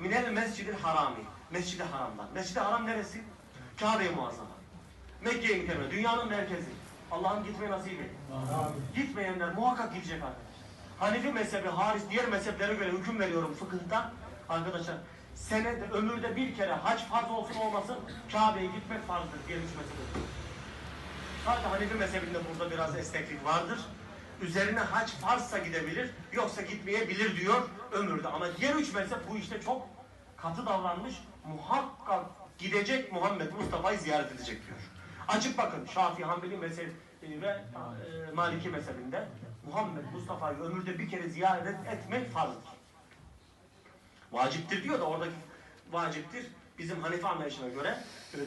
minel mescidil harami. Mescid-i haramdan. Mescid-i haram neresi? Kabe-i Muazzama. Mekke-i. Dünyanın merkezi. Allah'ım gitmeyi nasip et. Gitmeyenler muhakkak gidecek arkadaşlar. Hanefi mezhebi hariç diğer mezheplere göre hüküm veriyorum fıkıhta. Arkadaşlar senede ömürde bir kere hac farz olsun olmasın Kabe'ye gitmek farzdır diğer üç mezhebe. Sadece Hanefi mezhebinde burada biraz esneklik vardır. Üzerine hac farzsa gidebilir, yoksa gitmeyebilir diyor ömürde. Ama diğer üç mezhep bu işte çok katı davranmış. Muhakkak gidecek Muhammed Mustafa'yı ziyaret edecek diyor. Açık bakın Şafii, Hanbeli mezhep e, ve e, Maliki mezhebinde Muhammed Mustafa'yı ömürde bir kere ziyaret etmek farzdır. Vaciptir diyor da oradaki vaciptir bizim Hanife anlayışına göre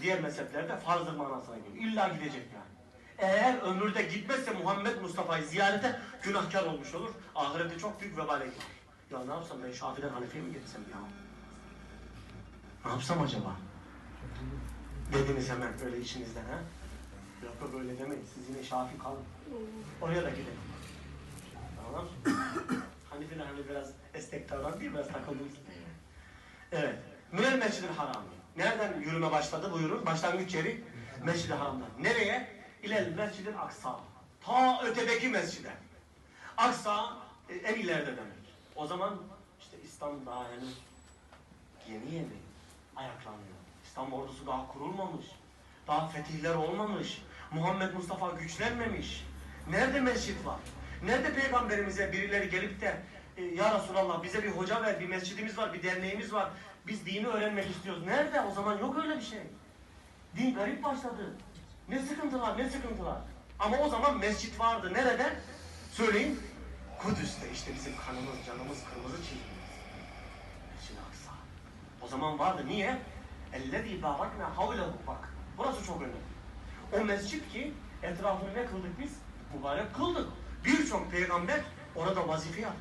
diğer mezheplerde farzdır manasına geliyor. İlla gidecek yani. Eğer ömürde gitmezse Muhammed Mustafa'yı ziyarete günahkar olmuş olur. Ahirette çok büyük vebale girer. Ya ne yapsam ben Şafi'den Hanife'ye mi geçsem ya? Ne yapsam acaba? Dediniz hemen öyle içinizden ha? Yok yok öyle demeyin. Siz yine Şafi kalın. Oraya da gidin. Tamam. Hanifi'den hani biraz esnek davran değil biraz takıldınız. Evet. Münel Mescid-i Harami. Nereden yürüme başladı buyurun. Başlangıç yeri Mescid-i Haram'dan. Nereye? İlel Mescid-i Aksa. Ta ötedeki mescide. Aksa e, en ileride demek. O zaman işte İslam daha henüz yeni yeni ayaklanıyor. İslam ordusu daha kurulmamış. Daha fetihler olmamış. Muhammed Mustafa güçlenmemiş. Nerede mescit var? Nerede peygamberimize birileri gelip de e, ya Resulallah bize bir hoca ver, bir mescidimiz var, bir derneğimiz var. Biz dini öğrenmek istiyoruz. Nerede? O zaman yok öyle bir şey. Din garip başladı. Ne sıkıntılar, ne sıkıntılar. Ama o zaman mescit vardı. Nerede? Söyleyin. Kudüs'te işte bizim kanımız, canımız, kırmızı çizgimiz. Mescid-i Aksa. O zaman vardı. Niye? اَلَّذ۪ي بَارَكْنَا حَوْلَهُ Bak. Burası çok önemli. O mescit ki etrafını ne kıldık biz? Mübarek kıldık. Birçok peygamber orada vazife yaptı.